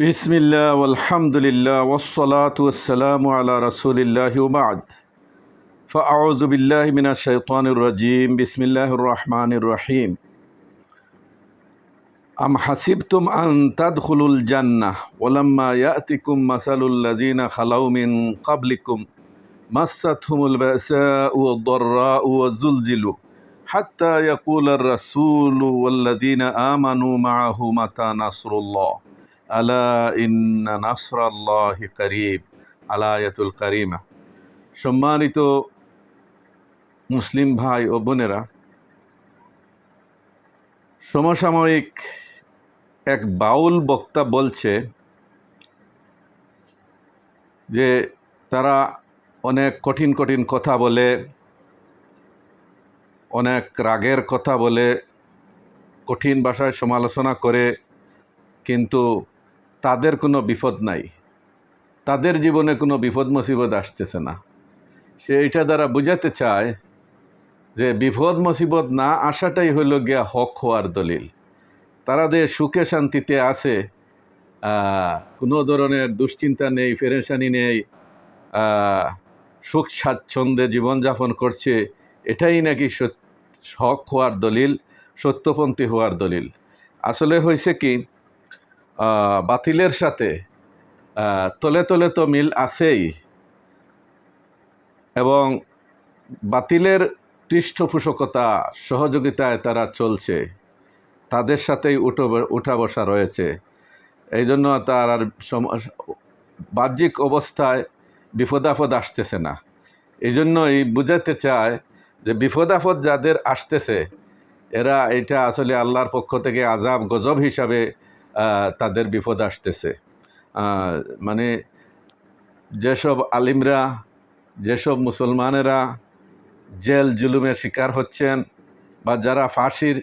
বিসমিল্লা আলহামদুলিল্লাহ ওসলাত ওসালাম আলা রসুলিল্লাহ উবাদ ফাউজুবিল্লাহ মিনা শৈতানুর রাজিম। বিসমিল্লাহ রহমানুর রহিম। আম হাসিবতুম আন তাদখুলুল জান্নাহ। ওলাম্মা ইয়াতিকুম মাসালুল্লাযিনা খালাউ মিন ক্বাবলিকুম। মাসাতহুমুল বাসাউ ওয়াদ-দাররাউ ওয়াজ-জুলজিলু হাত্তা ইয়াকুলার রাসূলু ওয়াল্লাযিনা আমানু মাআহু মাতা নাসরুল্লাহ। আলা ইন্না নাসরাল্লাহ করিব, আলায়াতুল করিমা। সম্মানিত মুসলিম ভাই ও বোনেরা, সমসাময়িক এক বাউল বক্তা বলছে যে তারা অনেক কঠিন কঠিন কথা বলে, অনেক রাগের কথা বলে, কঠিন ভাষায় সমালোচনা করে, কিন্তু তাদের কোনো বিপদ নাই। তাদের জীবনে কোনো বিপদ মুসিবত আসতেছে না। সে এটা দ্বারা বুঝাতে চায় যে বিপদ মুসিবত না আসাটাই হইল গিয়া হক হওয়ার দলিল। তারা যে সুখে শান্তিতে আছে কোনো ধরনের দুশ্চিন্তা নেই ফেরেশানি নেই সুখ স্বাচ্ছন্দ্যে জীবনযাপন করছে, এটাই নাকি হক হওয়ার দলিল, সত্যপন্থী হওয়ার দলিল। আসলে হয়েছে কি বাতিলের সাথে তলে তলে তো মিল আছেই। এবং বাতিলের পৃষ্ঠপোষকতা, সহযোগিতায় তারা চলছে। তাদের সাথেই উঠো, উঠা বসা রয়েছে। এই জন্য তার আর বাহ্যিক অবস্থায় বিপদাফদ আসতেছে না। এই জন্যই বুঝাতে চায় যে বিপদাফদ যাদের আসতেছে, এরা এটা আসলে আল্লাহর পক্ষ থেকে আজাব গজব হিসাবে তাদের বিপদ আসতেছে। মানে যেসব আলিমরা, যেসব মুসলমানেরা জেল জুলুমের শিকার হচ্ছেন বা যারা ফাঁসির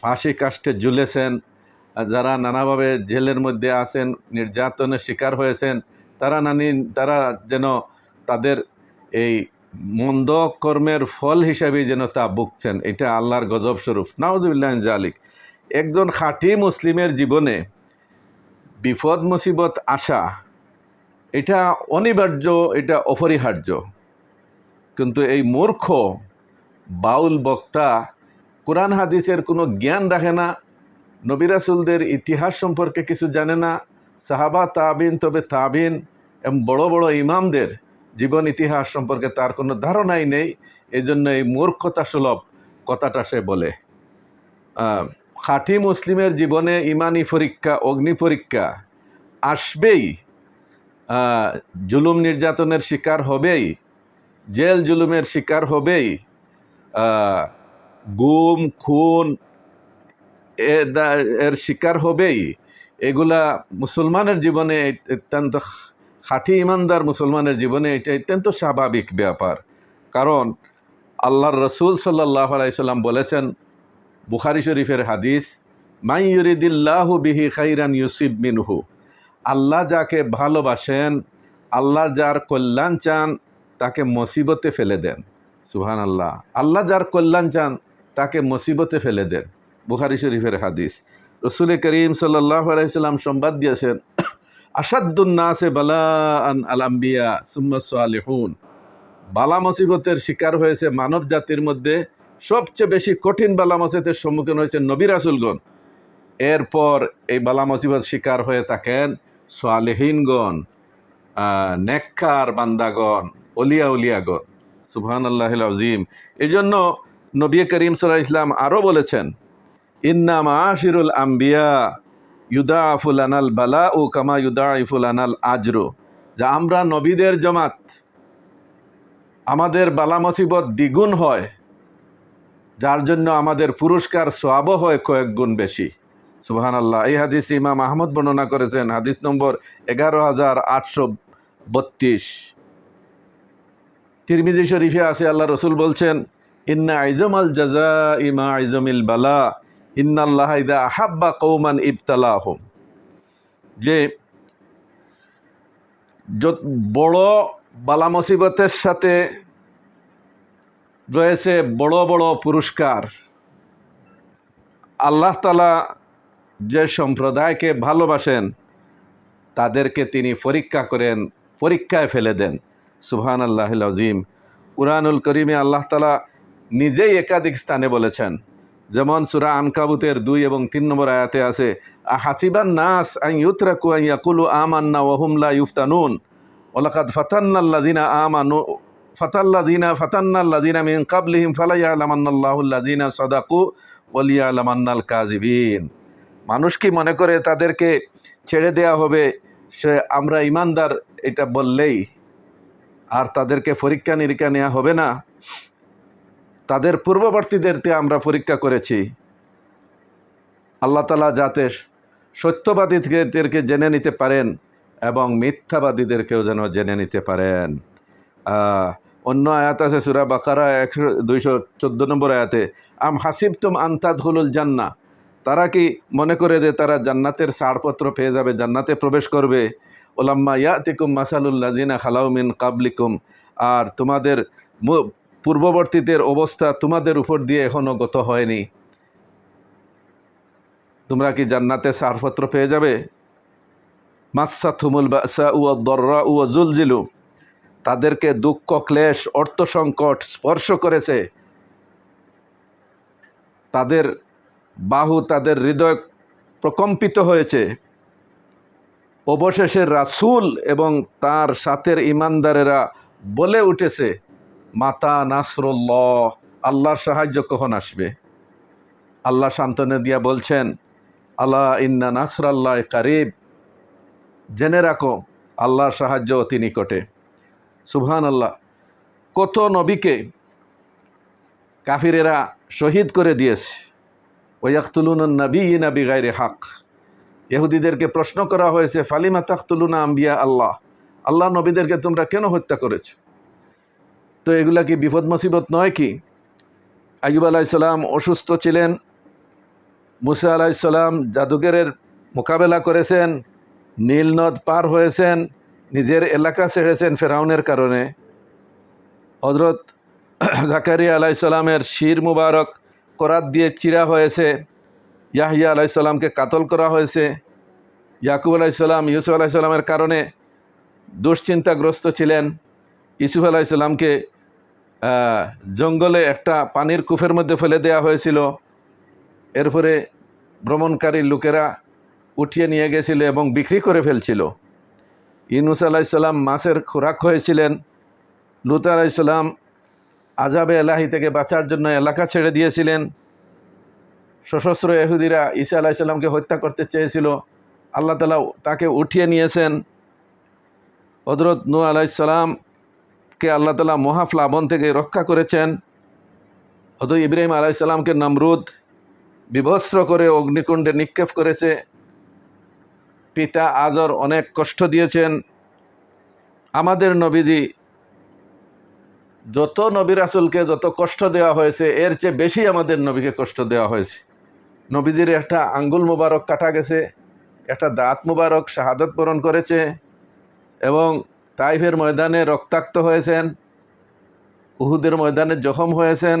ফাঁসি কাষ্টে ঝুলেছেন, যারা নানাভাবে জেলের মধ্যে আছেন, নির্যাতনের শিকার হয়েছেন, তারা নানি, তারা যেন তাদের এই মন্দ কর্মের ফল হিসাবে যেন তা ভুগছেন, এটা আল্লাহর গজব স্বরূপ। জালিক একজন খাঁটি মুসলিমের জীবনে বিপদ, মুসিবত আসা এটা অনিবার্য, এটা অপরিহার্য। কিন্তু এই মূর্খ, বাউল বক্তা কোরআন হাদিসের কোনো জ্ঞান রাখে না নবিরাসুলদের ইতিহাস সম্পর্কে কিছু জানে না, সাহাবা, তাবিন, তবে তাবিন এবং বড় বড় ইমামদের জীবন, ইতিহাস সম্পর্কে তার কোনো ধারণাই নেই। এই জন্য এই মূর্খতা সুলভ কথাটা সে বলে। খাঁটি মুসলিমের জীবনে ইমানি পরীক্ষা, অগ্নি পরীক্ষা আসবেই। জুলুম নির্যাতনের শিকার হবেই, জেল জুলুমের শিকার হবেই গুম, খুন এর শিকার হবেই। এগুলা মুসলমানের জীবনে অত্যন্ত খাঁটি ইমানদার মুসলমানের জীবনে এটা অত্যন্ত স্বাভাবিক ব্যাপার। কারণ আল্লাহর রসুল সাল্লাহ আলাইসাল্লাম বলেছেন বুখারি শরীফের হাদিস মাই ইউরিদিল্লাহু বিহি খাইরান ইউসিব মিনহু আল্লাহ যাকে ভালোবাসেন, আল্লাহ যার কল্যাণ চান, তাকে মুসিবতে ফেলে দেন। সুহান আল্লাহ আল্লাহ যার কল্যাণ চান, তাকে মুসিবতে ফেলে দেন। বুখারি শরীফের হাদিস। রসুল করিম সাল্লাহ আলাইসাল্লাম সংবাদ দিয়েছেন আসাদুন্নাসে বালা আন আলাম্বিয়া সুম্মা সালেহুন বালা মুসিবতের শিকার হয়েছে মানব জাতির মধ্যে সবচেয়ে বেশি কঠিন বালা মুসিবতের সম্মুখীন হয়েছে নবী রাসুলগণ। এরপর এই বালা মুসিবত শিকার হয়ে থাকেন সোয়ালেহীনগণ নেককার বান্দাগণ, অলিয়া উলিয়াগণ। সুবহান আল্লাহ আজিম এই জন্য নবী করিম সাল্লাহ ইসলাম আরও বলেছেন ইন্না আশিরুল আম্বিয়া ইউদা আফুল আনাল বালা ও কামা ইউদাইফুল আনাল আজরু। যা আমরা নবীদের জমাত, আমাদের বালা মুসিবত দ্বিগুণ হয়। যার জন্য আমাদের পুরস্কার সোয়াব হয় কয়েক গুণ বেশি। সুবহান আল্লাহ এই হাদিস ইমাম আহমদ বর্ণনা করেছেন। হাদিস নম্বর এগারো হাজার আটশো বত্রিশ। তিরমিজি শরীফে আছে, আল্লাহ রসুল বলছেন, ইন্না আইজম আল জাজা ইমা আইজমিল বালা, ইন্নাল্লাহ ইদা আহাব্বা কৌমান ইবতালাহম। যে যত বড় বালা মুসিবতের সাথে রয়েছে বড় বড় পুরস্কার। আল্লাহ তালা যে সম্প্রদায়কে ভালোবাসেন, তাদেরকে তিনি পরীক্ষা করেন, পরীক্ষায় ফেলে দেন। সুহান আল্লাহ আজিম কুরআনুল করিমে আল্লাহ তালা নিজেই একাধিক স্থানে বলেছেন, যেমন সুরা আনকাবুতের দুই এবং তিন নম্বর আয়াতে আছে হাসিবান নাস আই ইউতরাকু আই ইয়াকুলু আমান্না ওহুমলা ইউফতানুন ওলাকাদ ফাতান্নাল্লাদিনা আমানু ফাতাল্লাদিনা ফাতান্নাল্লাদিনা মিন কাবলিহিম ফালাইয়া আলামান্নাল্লাহুল্লাদিনা সদাকু ওলিয়া আলামান্নাল কাজিবিন মানুষ কি মনে করে তাদেরকে ছেড়ে দেয়া হবে? সে আমরা ইমানদার এটা বললেই আর তাদেরকে পরীক্ষা নিরীক্ষা নেওয়া হবে না। তাদের পূর্ববর্তীদেরকে আমরা পরীক্ষা করেছি। আল্লাহ তালা যাতে সত্যবাদীদেরকে জেনে নিতে পারেন এবং মিথ্যাবাদীদেরকেও যেন জেনে নিতে পারেন। অন্য আয়াত আছে, সুরা বাকারা একশো দুইশো চোদ্দ নম্বর আয়াতে, আম হাসিব তুম আন্তাদ হুলুল জান্না তারা কি মনে করে যে তারা জান্নাতের ছাড়পত্র পেয়ে যাবে, জান্নাতে প্রবেশ করবে? ওলাম্মা ইয়াতিকুম মাসালুল্লাজিনা খালাউমিন কাবলিকুম আর তোমাদের পূর্ববর্তীদের অবস্থা তোমাদের উপর দিয়ে এখনও গত হয়নি। তোমরা কি জান্নাতে ছাড়পত্র পেয়ে যাবে? মাসা থুমুল বাসা উ দর্রা উয়া জুলজিলু তাদেরকে দুঃখ, ক্লেশ, অর্থ সংকট স্পর্শ করেছে। তাদের বাহু, তাদের হৃদয় প্রকম্পিত হয়েছে। অবশেষে রাসূল এবং তার সাথের ইমানদারেরা বলে উঠেছে, মাতা নাসরুল্লাহ, আল্লাহর সাহায্য কখন আসবে? আল্লাহ সান্ত্বনা দিয়া বলছেন আল্লাহ ইন্না নাসরাল্লাহ কারিব। জেনে রাখো, আল্লাহর সাহায্য অতি নিকটে। সুবহান আল্লাহ কত নবীকে কাফিরেরা শহীদ করে দিয়েছে। ওয়াক্তুলুন নবী নবী গাইরে হাক। ইহুদিদেরকে প্রশ্ন করা হয়েছে, ফালিমা তাকতুলুনা আম্বিয়া আল্লাহ? আল্লাহ নবীদেরকে তোমরা কেন হত্যা করেছ? তো এগুলা কি বিপদ মুসিবত নয় কি? আইব আলাইসাল্লাম অসুস্থ ছিলেন, মুসা আলাইসাল্লাম জাদুঘরের মোকাবেলা করেছেন নীল নদ পার হয়েছেন নিজের এলাকা ছেড়েছেন ফেরাউনের কারণে। হজরত জাকারিয়া আলাইসাল্লামের শির মুবারক করাত দিয়ে চিরা হয়েছে, ইয়াহিয়া আলাইসাল্লামকে কাতল করা হয়েছে, ইয়াকুব আলাইসাল্লাম ইউসুফ আলাইসাল্লামের কারণে দুশ্চিন্তাগ্রস্ত ছিলেন। ইসুফ আলাইসাল্লামকে জঙ্গলে একটা পানির কুফের মধ্যে ফেলে দেওয়া হয়েছিল। এরপরে ভ্রমণকারী লোকেরা উঠিয়ে নিয়ে গেছিল এবং বিক্রি করে ফেলছিল। ইনুস আলাইসাল্লাম মাছের খোরাক হয়েছিলেন। লুত আলাইসাল্লাম আজাবে এলাহি থেকে বাঁচার জন্য এলাকা ছেড়ে দিয়েছিলেন। সশস্ত্র এহুদিরা ঈসা আলাইসাল্লামকে হত্যা করতে চেয়েছিল। আল্লাহ তালা তাকে উঠিয়ে নিয়েছেন। হজরত নু আলাইসাল্লামকে আল্লাহ তালা মহাফ্লাবন থেকে রক্ষা করেছেন। হয়তো ইব্রাহিম আলাইসাল্লামকে নমরুদ বিভস্ত্র করে অগ্নিকুণ্ডে নিক্ষেপ করেছে। পিতা আজর অনেক কষ্ট দিয়েছেন। আমাদের নবীজি যত নবী রাসুলকে যত কষ্ট দেওয়া হয়েছে, এর চেয়ে বেশি আমাদের নবীকে কষ্ট দেওয়া হয়েছে। নবীজির একটা আঙ্গুল মুবারক কাটা গেছে, একটা দাঁত মুবারক শাহাদত বরণ করেছে এবং তাইফের ময়দানে রক্তাক্ত হয়েছেন, উহুদের ময়দানে জখম হয়েছেন,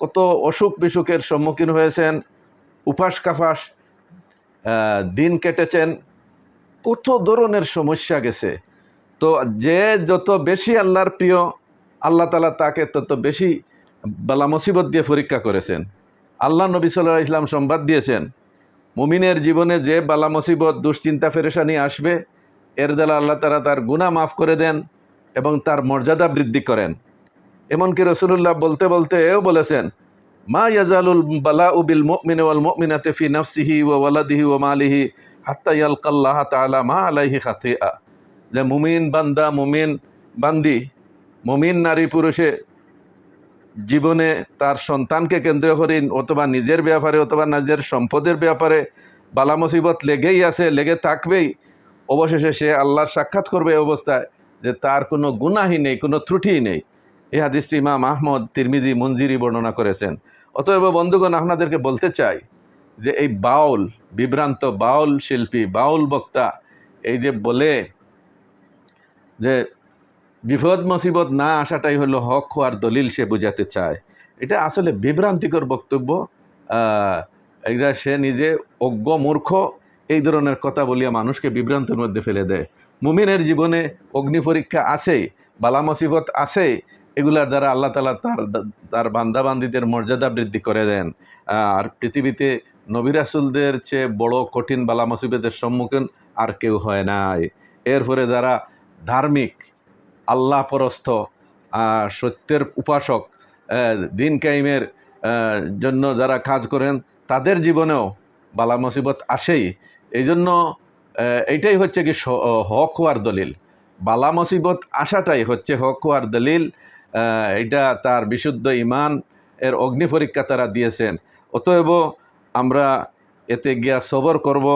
কত অসুখ বিসুখের সম্মুখীন হয়েছেন উপাস কাফাস দিন কেটেছেন, কত ধরনের সমস্যা গেছে। তো যে যত বেশি আল্লাহর প্রিয়, আল্লাহ তালা তাকে তত বেশি বালা মুসিবত দিয়ে পরীক্ষা করেছেন। আল্লাহ নবী সাল্লাহ ইসলাম সংবাদ দিয়েছেন, মুমিনের জীবনে যে বালা মুসিবত, দুশ্চিন্তা, ফেরেশানি আসবে, এর দ্বারা আল্লাহ তালা তার গুণা মাফ করে দেন এবং তার মর্যাদা বৃদ্ধি করেন। এমনকি রসুল্লাহ বলতে বলতে এও বলেছেন মা ইয়াজালুল বালা উবিল মুমিন ওয়াল মুমিনাতে ফি নাফসিহি ওয়া ওয়ালাদিহি ওয়া মালিহি হাত্তা ইয়ালকাল্লাহ তাআলা মা আলাইহি খাতিআ। যে মুমিন বান্দা, মুমিন বান্দি, মুমিন নারী পুরুষে জীবনে তার সন্তানকে কেন্দ্র করে অথবা নিজের ব্যাপারে অথবা নিজের সম্পদের ব্যাপারে বালা মুসিবত লেগেই আছে, লেগে থাকবেই, অবশেষে সে আল্লাহর সাক্ষাৎ করবে অবস্থায় যে তার কোনো গুনাহি নেই, কোনো ত্রুটি নেই। এই হাদিসটি ইমাম আহমদ, তিরমিজি, মঞ্জিরি বর্ণনা করেছেন। অতএব বন্ধুগণ, আপনাদেরকে বলতে চাই যে এই বাউল, বিভ্রান্ত বাউল শিল্পী, বাউল বক্তা, এই যে বলে যে বিপদ মুসিবত না আসাটাই হলো হক হওয়ার দলিল সে বোঝাতে চায়। এটা আসলে বিভ্রান্তিকর বক্তব্য। এটা সে নিজে অজ্ঞ, মূর্খ, এই ধরনের কথা বলিয়া মানুষকে বিভ্রান্তির মধ্যে ফেলে দেয়। মুমিনের জীবনে অগ্নি পরীক্ষা আছেই বালা মুসিবত আছেই এগুলার দ্বারা আল্লাহ তালা তার তার বান্দাবান্দিদের মর্যাদা বৃদ্ধি করে দেন। আর পৃথিবীতে নবিরাসুলদের চেয়ে বড় কঠিন বালা মুসিবতের সম্মুখীন আর কেউ হয় নাই। এরপরে যারা ধার্মিক আল্লাহ পরস্থ সত্যের উপাসক দিন কাইমের জন্য যারা কাজ করেন তাদের জীবনেও বালা মুসিবত আসেই। এই জন্য আহ, এইটাই হচ্ছে কি হক হওয়ার দলিল। বালা মুসিবত আসাটাই হচ্ছে হক হওয়ার দলিল। এটা তার বিশুদ্ধ ইমান এর অগ্নি পরীক্ষা তারা দিয়েছেন। অতএব আমরা এতে গিয়া সবর করব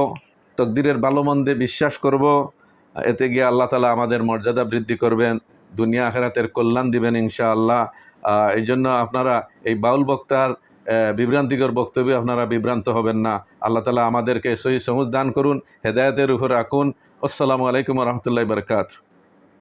তকদিরের ভালো মন্দে বিশ্বাস করব এতে গিয়ে আল্লাহ তালা আমাদের মর্যাদা বৃদ্ধি করবেন দুনিয়া আখেরাতের কল্যাণ দিবেন ইনশাআল্লাহ। আহ, এই জন্য আপনারা এই বাউল বক্তার বিভ্রান্তিকর বক্তব্যে আপনারা বিভ্রান্ত হবেন না। আল্লাহ তালা আমাদেরকে সহি সমুজ দান করুন হেদায়তের উপর রাখুন। আসসালামু আলাইকুম রহমতুল্লাহ বরকাত